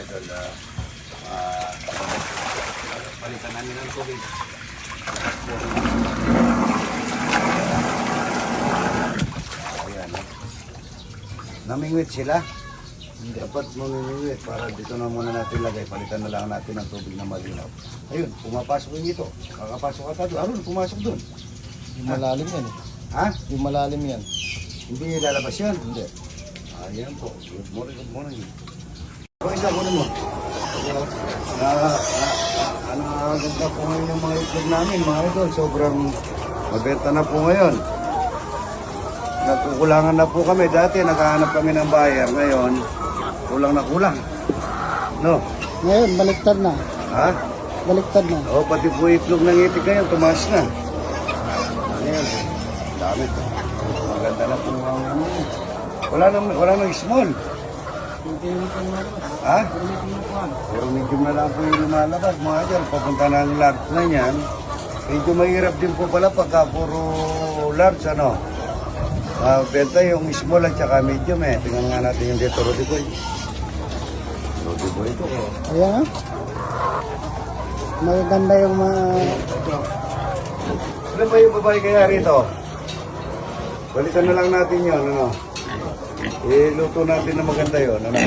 idol. ah, ah, palitan namin ng tubig. Ayan. Namingwit sila. Dapat mamimingwit para dito na muna natin lagay. Palitan na lang natin ng tubig na malinaw. Ayun, pumapasok yung dito. Kakapasok ka doon. Arun, pumasok doon. Yung malalim yan eh. Ha? Yung malalim yan. Hindi lalabas yan. Hindi. Ayan po. Good morning, good morning. Kung isa ko mo. Na, na, ano, ganda po ngayon yung mga itlog namin, mga idol. Sobrang mabenta na po ngayon. Nagkukulangan na po kami. Dati naghahanap kami ng buyer. Ngayon, kulang na kulang. No? Ngayon, baliktad na. Ha? Baliktad na. O, pati po itlog ng itik ngayon, tumaas na. Ayan. Dami. Maganda na po ang ano. Wala nang, wala nang small. Ha? Puro medium na lang po yung lumalabas. Mga dyan, papunta na ang large na yan. Medyo mahirap din po pala pagka puro large, ano. Ah, benta yung small at saka medium eh. Tingnan nga natin yung dito, Rudy Boy. Rudy Boy ito. Oh. Ayan ah. Magaganda yung mga... Ano ba yung babae kaya rito? Balikan na lang natin yun, ano? Iluto natin na maganda yun, ano?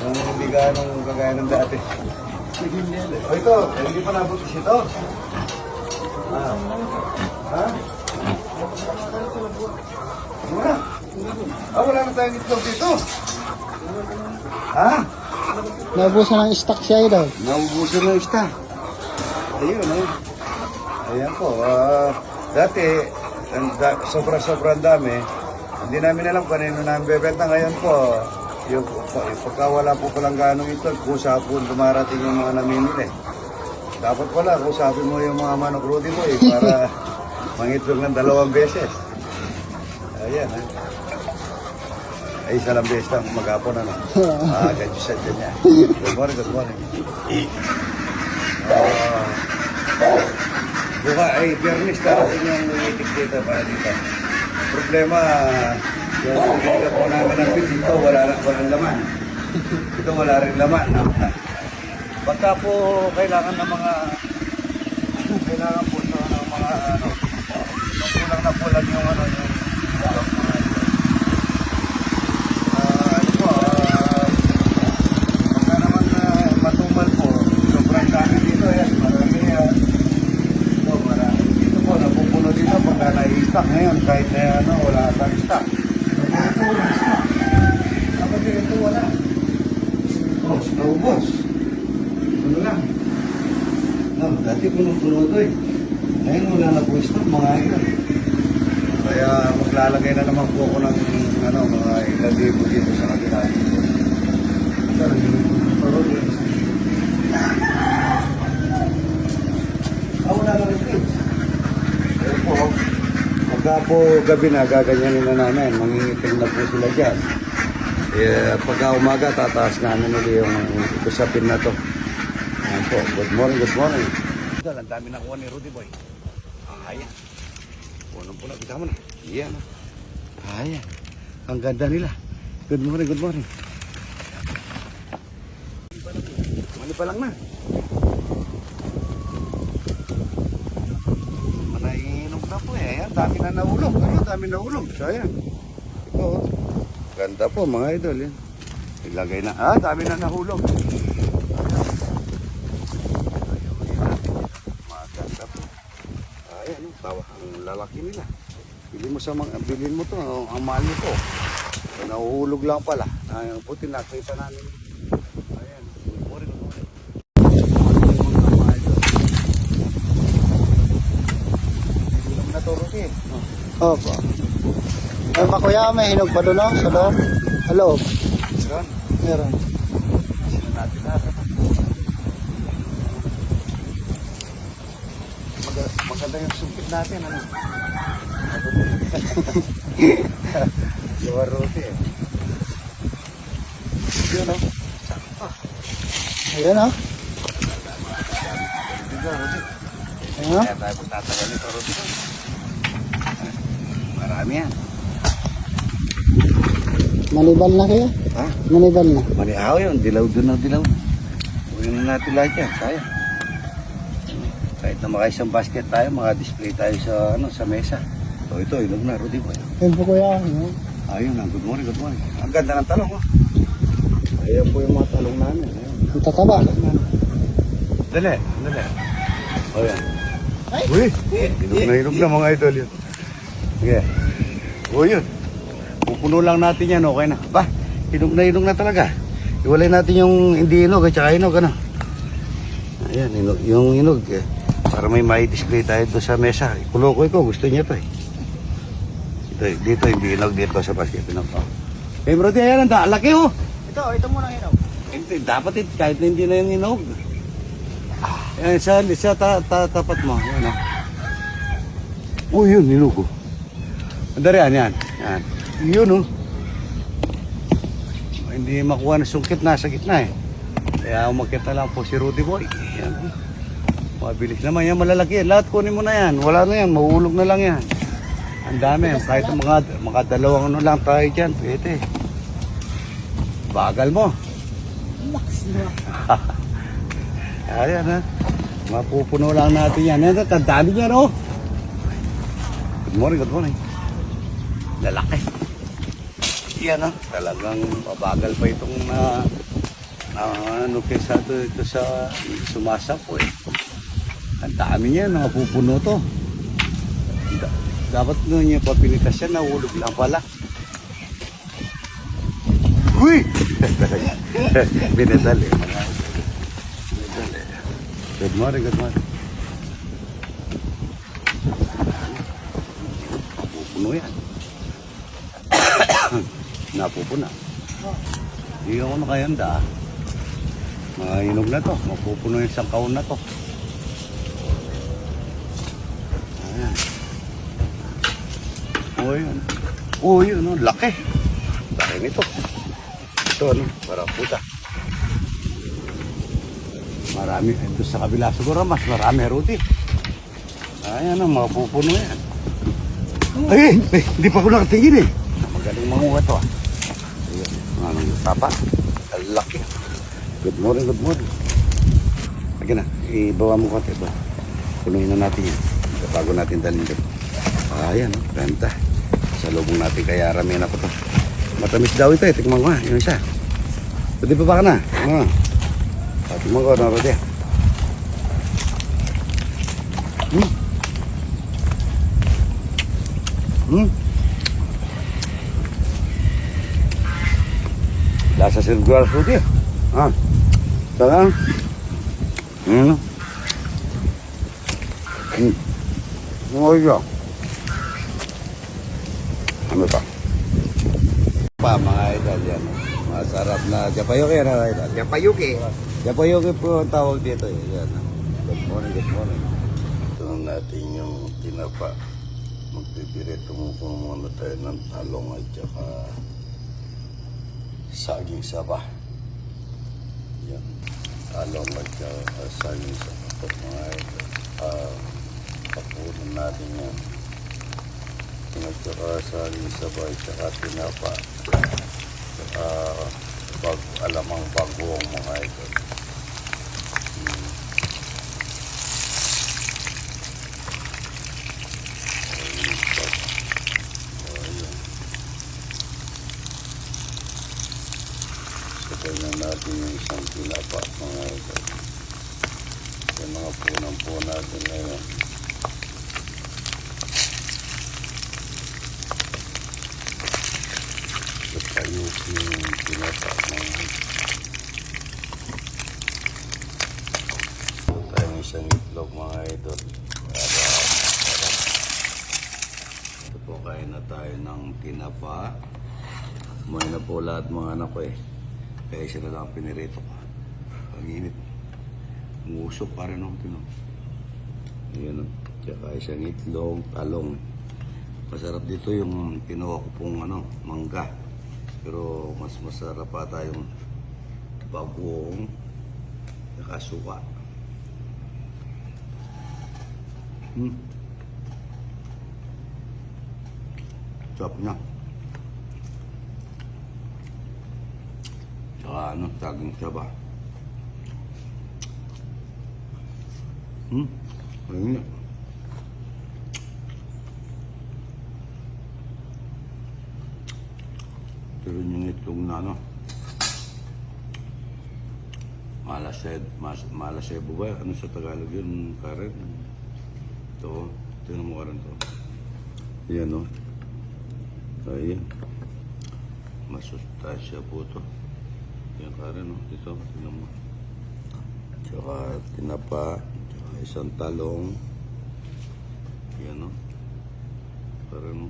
Yung hindi ganong kagaya ng dati. O ito, eh, hindi pa nabutis ito. Ah. Ha? Wala. Ah, wala na tayong itlog dito. Ha? Naubusan ng stock siya daw. Naubusan ng ista. Ayun, eh. Ayan po. ah, dati, ang da, sobra-sobrang dami. Hindi namin alam kung ano namin bebenta. Ngayon po, yung, pagka wala po palang ganong ito, kusa po dumarating yung mga namimili. Dapat pala, kusapin mo yung mga manok Rudy mo eh, para mangitlog ng dalawang beses. Ayan, eh. Ay, isa lang beses lang, maghapon ano. Ah, ganyan siya dyan niya. Good morning, good morning. Ah, buka, ay, Bernis, darating yung itik dito para dito. Problema, yung pagkita po namin ng pit, ito wala, walang laman. Ito wala rin laman. Pagka po kailangan ng mga, kailangan po ng mga, ano, kulang na kulang yung ano, yung, Ah, ano po, ah, pagka naman ah, matumal po, sobrang dami dito yan, marami yan. Ito, marami dito po, napupuno dito pagka na-stock ngayon, kahit na ano, wala tayong stock. Ito, wala stock. Kapag ito, wala. Oh, naubos. Ano lang. No, dati puno-puno ito eh. Ngayon wala na po stock, mga idol. Kaya maglalagay na naman po ako ng ano, mga ilang libo dito sa kabila. Ito, parol eh. Ah, wala na rin kids. Pero po, pagka po gabi na, gaganyanin na namin. Mangingiting na po sila dyan. Eh, pagka umaga, tataas namin ulit yung usapin na to. Ayan po, good morning, good morning. Ito, ang dami nakuha ni Rudy Boy. Ayan. Punong pula, kita mo na. Yan. Ayan. Ang ganda nila. Good morning, good morning. Mali pa lang na. Manainom na po eh. Ayan, dami na nahulog. Ayan, dami nahulog. So, ayan. Ito, oh. Ganda po mga idol. Yan. Ilagay na. Ah, dami na nahulog. Maganda po. Ayan, oh, tawa. Ang lalaki nila. Bili mo sa mga, bilhin mo to, ang, ang mahal nito. Nahuhulog lang pala. Ay, ang puti nakita namin. Ayan, uri ko to, Rudy. Opo. Ay, makuya, may hinog pa doon, no? Sa loob? Sa loob? Meron. Mag- maganda yung sumpit natin, ano? Luwar Rudy eh. Yun, no? Ayan, oh. Rudy. Ayan, oh. Kaya tayo po tatagal nito, Rudy. Marami yan. Manibal na kayo? Ha? Manibal na. Manihaw yun, dilaw doon na dilaw. Huwag na natin lahat yan, kaya. Kahit na makaisang basket tayo, maka-display tayo sa ano sa mesa. So ito, ilog na, Rudy boy. Yun po kuya. no? Ayun na, good morning, good morning. Ang ganda ng talong, oh. Ayan po yung mga talong namin. Ayan. Ang tataba. Dali, dali. O yan. Uy, hinog na hinog na mga idol yun. Sige. O yun. Pupuno lang natin yan, okay na. Ba, hinog na hinog na talaga. Iwalay natin yung hindi hinog at saka hinog, ano. Ayan, hinog, yung hinog. Eh. Para may may display tayo doon sa mesa. Ikulokoy ko, gusto niya to eh. Dito, dito hindi hinog dito sa basket. Hinog. Oh. Eh, bro, di, ayan, ang laki oh. Ito, ito muna hinog. Hindi, dapat eh, kahit na hindi na yung inog. Eh, sa, sa ta, ta, tapat mo. Yan ah. Oh, yun, inog oh. Andari, yan, yan. Yan. Yun oh. Hindi makuha na sungkit na sa gitna eh. Kaya umakit na lang po si Rudy Boy. Yan oh. Mabilis naman yan, malalaki yan. Lahat kunin mo na yan. Wala na yan, mahulog na lang yan. Ang dami, kahit mga, mga dalawang ano lang tayo dyan, pwede. Bagal mo. Ayan ha. Mapupuno lang natin yan. Yan, ang dami niya no. Good morning, good morning. Lalaki. Yan ha. Talagang mabagal pa itong na na ano kaysa ito, ito sa sumasapo eh. Ang dami niya, napupuno to. Da- dapat nung niya papinitas yan, nahulog lang pala. Uy! Binadali. mga Binadali. Good morning, good morning. Napupuno yan. Napupuna. Hindi ako nakayanda. ah. Mainog na to. Mapupuno yung isang kaon na to. Ayan. Oh, yun. Yun. Oh, laki. Laki nito. Ito, ano, para puta. Marami. Ito sa kabila siguro, mas marami ruti. Ayan, ang mga pupuno yan. Ay, eh, hindi pa ako nakatingin eh. Magaling manguha to ah. Ayan, yung tapa. Laki. Good morning, good morning. Lagi na, ibawa mo konti ba? Punuin na natin yan. Bago natin dalhin doon. Ayan, oh, ganda. Sa lubong natin kaya rami na ko to. Matamis daw ito eh. Tikman ko nga. Yung isa. Pwede pa ba ka na? Ano? Ah, Tikman ko. Ano pwede? Hmm. Hmm. Sirgual fruity. Ah. Saka. Hmm. Hmm. Oh, yeah. Ano pa? Pa, mga idol yan. Masarap na japayuki na idol. Yapayuki. Japayuki po ang tawag dito. eh. Yan. Good morning, good morning. Ito natin yung tinapa. Magpipirito mo po muna tayo ng talong at saka saging saba. Yan. Talong at saka saging saba. Ito mga idol. Ah, papunan natin yan. At saka saging saba at saka tinapa. Saka bag, alamang bagoong mga idol. Sabay yung isang tinapa mga idol. Yung mga punang po natin ngayon. Sa payuki yung tinapa mga idol. Tayong isang itlog mga idol. Ito po kain na tayo ng tinapa. Kumain na po lahat mga anak ko eh. Kaya sila lang ang pinirito ko. Ang init. Ang usok pa rin ako tinom. Ayan o. Tsaka isang itlog, talong. Masarap dito yung kinuha ko pong ano, mangga. Pero mas masarap pa tayong bagoong tsaka suka. Hmm. Sarap niya. Saka ano, saging saba. Hmm? Ayun. Ito rin yung itlog na ano. Malased, mas, malasebo ba? Ano sa Tagalog yun, Karen? Ito, tingnan mo Karen to. Yan o. Ayan. Masustansya po to. Yan Karen o. Ito, tingnan mo. Tsaka tinapa. Tsaka isang talong. Yan o. Karen o.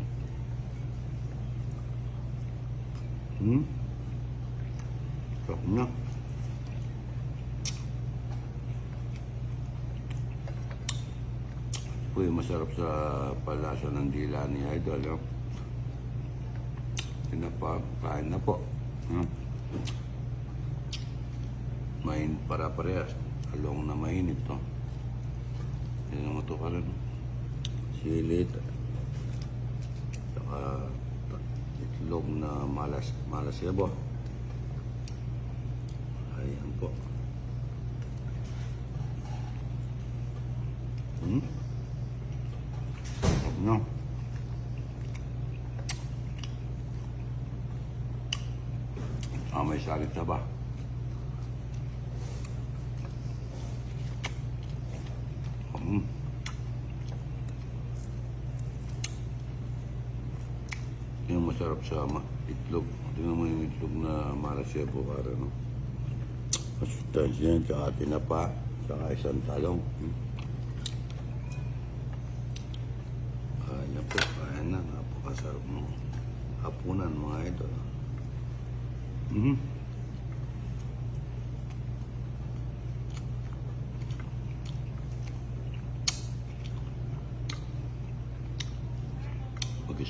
Hmm? Sarap na. po yung masarap sa palasa ng dila ni Idol. No? Tinapa, kain na po. No? Main para parehas. Along na mainit to. Yan ang ito ka rin. Silit. Saka itlog na malas, malasebo. Ayan po. Hmm? No. Ah, may salit na ba? Masarap sa itlog. Tingnan mo yung itlog na malasebo para, no? Masustansya yan, tsaka tinapa, tsaka isang talong. Hmm? Kaya po, kaya na. Napakasarap mo. Hapunan mga ito. Mhm.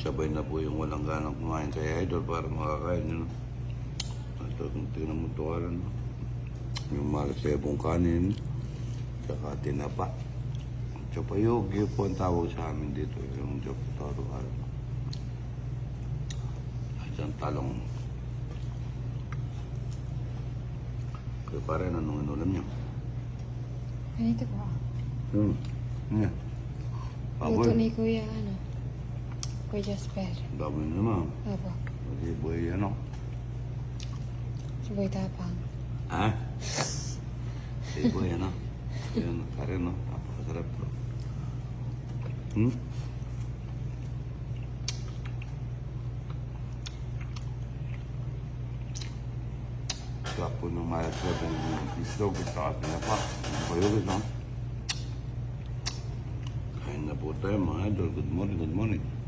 Magkisabay na po yung walang ganang kumain kay Idol para makakain nyo. Ito, kung tingnan mo ito ka rin. Yung malasebong kanin, tsaka tinapa. Chopayogi po ang tawag sa amin dito, yung Chopataro. At yung talong. Kaya pare, anong inulam niyo? Ganito po. Hmm. Yeah. Luto Baboy. ni Kuya, ano, Kuya Jasper. Baboy naman. Opo. Hindi boy, ano? Siboy tapang. Ha? Hindi boy, ano? Yan, pare, no? Napakasarap to. Hmm? Sarap po ng malas ko ng islog at saka tinapa. Payugis, no? Kain na po tayo mga idol. Good morning, good morning.